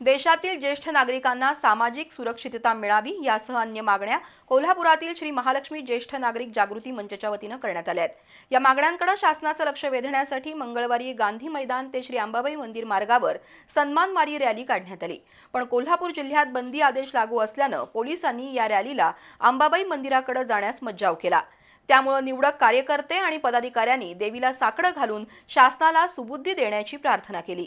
देशातील ज्येष्ठ नागरिकांना सामाजिक सुरक्षितता मिळावी यासह अन्य मागण्या कोल्हापुरातील श्री महालक्ष्मी ज्येष्ठ नागरिक जागृती मंचच्या वतीनं करण्यात आल्या आहेत. या मागण्यांकडे शासनाचं लक्ष वेधण्यासाठी मंगळवारी गांधी मैदान ते श्री अंबाबाई मंदिर मार्गावर सन्मानवारी रॅली काढण्यात आली. पण कोल्हापूर जिल्ह्यात बंदी आदेश लागू असल्यानं पोलिसांनी या रॅलीला अंबाबाई मंदिराकडे जाण्यास मज्जाव केला. त्यामुळे निवडक कार्यकर्ते आणि पदाधिकाऱ्यांनी देवीला साकडं घालून शासनाला सुबुद्धी देण्याची प्रार्थना केली.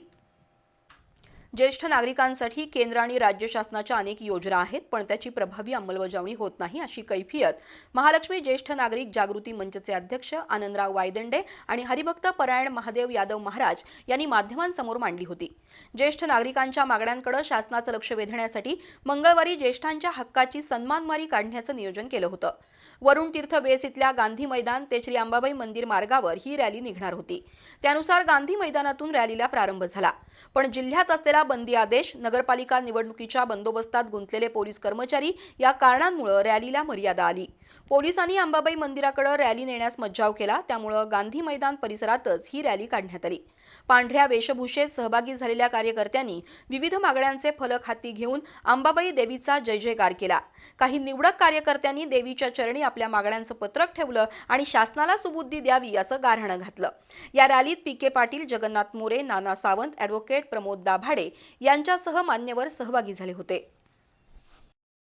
ज्येष्ठ नागरिकांसाठी केंद्र आणि राज्य शासनाच्या अनेक योजना आहेत पण त्याची प्रभावी अंमलबजावणी होत नाही अशी कैफियत महालक्ष्मी ज्येष्ठ नागरिक जागृती मंचचे अध्यक्ष आनंदराव वायदंडे आणि हरिभक्त परायण महादेव यादव महाराज यांनी माध्यमांसमोर मांडली होती. ज्येष्ठ नागरिकांच्या मागण्यांकडे शासनाचं लक्ष वेधण्यासाठी मंगळवारी ज्येष्ठांच्या हक्काची सन्मानवारी काढण्याचं नियोजन केलं होतं. वरुण तीर्थ बेस इथल्या गांधी मैदान ते श्री अंबाबाई मंदिर मार्गावर ही रॅली निघणार होती. त्यानुसार गांधी मैदानातून रॅलीला प्रारंभ झाला. पण जिल्ह्यात असलेला बंदी आदेश नगरपालिका निवडणुकीच्या बंदोबस्तात गुंतलेले पोलीस कर्मचारी या कारणांमुळे रॅलीला मर्यादा आली. पोलिसांनी अंबाबाई मंदिराकडे रॅली नेण्यास मज्जाव केला. त्यामुळं गांधी मैदान परिसरातच ही रॅली काढण्यात आली. पांढऱ्या वेशभूषेत सहभागी झालेल्या कार्यकर्त्यांनी विविध मागण्यांचे फलक हाती घेऊन अंबाबाई देवीचा जय जयकार केला. काही निवडक कार्यकर्त्यांनी देवीच्या चरणी आपल्या मागण्यांचं पत्रक ठेवलं आणि शासनाला सुबुद्धी द्यावी असं गारहाणं घातलं. या रॅलीत P K Patil Jagannath More Nana Sawant advocate Pramod Dabhade यांच्यासह मान्यवर सहभागी झाले होते.